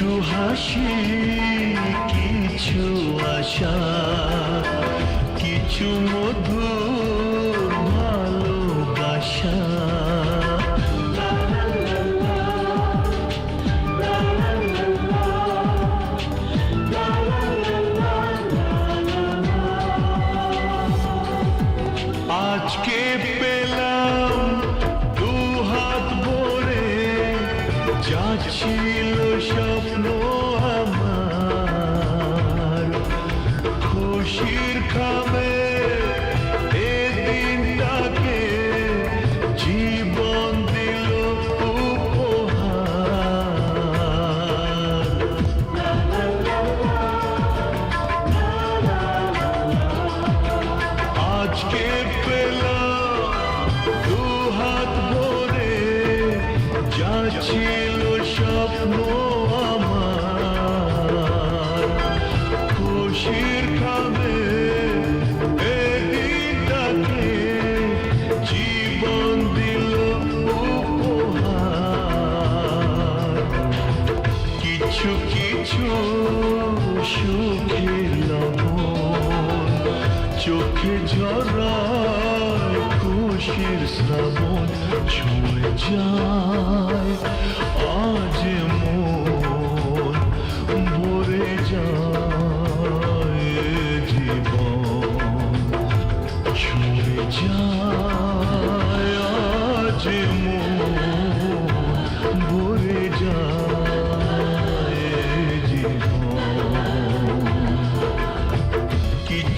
কিছু হাসি কিছু আশা কিছু মধুর ভালোবাসা। আজকে পেলাম দু হাত ভরে যা খুশির খাবে এ দিনটাকে জীবন দিল আজকে দু হাত ছিল স্বপ্ন। সুখের চোখে ঝরায় খুশির শ্রাবণ ছুঁয়ে যায়। আজ মন